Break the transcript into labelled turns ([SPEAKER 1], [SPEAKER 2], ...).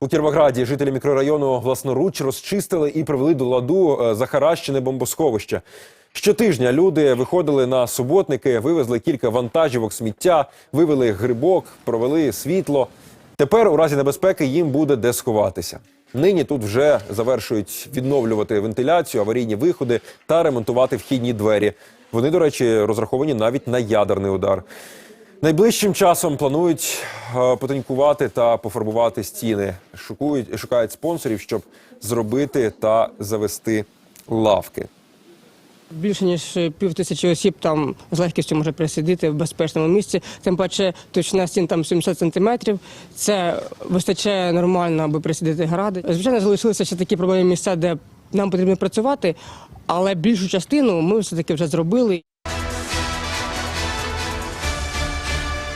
[SPEAKER 1] У Кіровограді жителі мікрорайону власноруч розчистили і привели до ладу е, захаращене бомбосховище. Щотижня люди виходили на суботники, вивезли кілька вантажівок сміття, вивели грибок, провели світло. Тепер, у разі небезпеки, їм буде де сховатися. Нині тут вже завершують відновлювати вентиляцію, аварійні виходи та ремонтувати вхідні двері. Вони, до речі, розраховані навіть на ядерний удар. Найближчим часом планують е, потонькувати та пофарбувати стіни. Шукують, шукають спонсорів, щоб зробити та завести лавки.
[SPEAKER 2] Більше ніж пів тисячі осіб там з легкістю може присидіти в безпечному місці. Тим паче точна стін там 70 сантиметрів. Це вистачає нормально, аби присидіти гради. Звичайно, залишилися ще такі проблемні місця, де нам потрібно працювати, але більшу частину ми все таки вже зробили.